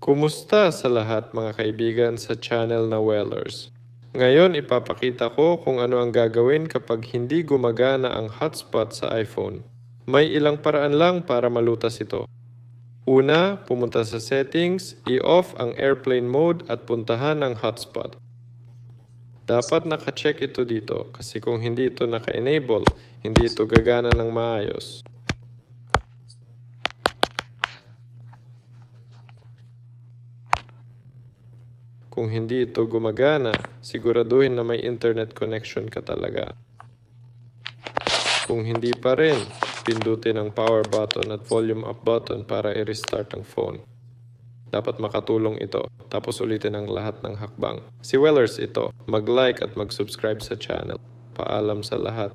Kumusta sa lahat mga kaibigan sa channel na Wellers? Ngayon ipapakita ko kung ano ang gagawin kapag hindi gumagana ang hotspot sa iPhone. May ilang paraan lang para malutas ito. Una, pumunta sa settings, i-off ang airplane mode at puntahan ang hotspot. Dapat naka-check ito dito kasi kung hindi ito naka-enable, hindi ito gagana ng maayos. Kung hindi ito gumagana, siguraduhin na may internet connection ka talaga. Kung hindi pa rin, pindutin ang power button at volume up button para i-restart ang phone. Dapat makatulong ito, tapos ulitin ang lahat ng hakbang. Si Wellers ito, mag-like at mag-subscribe sa channel. Paalam sa lahat.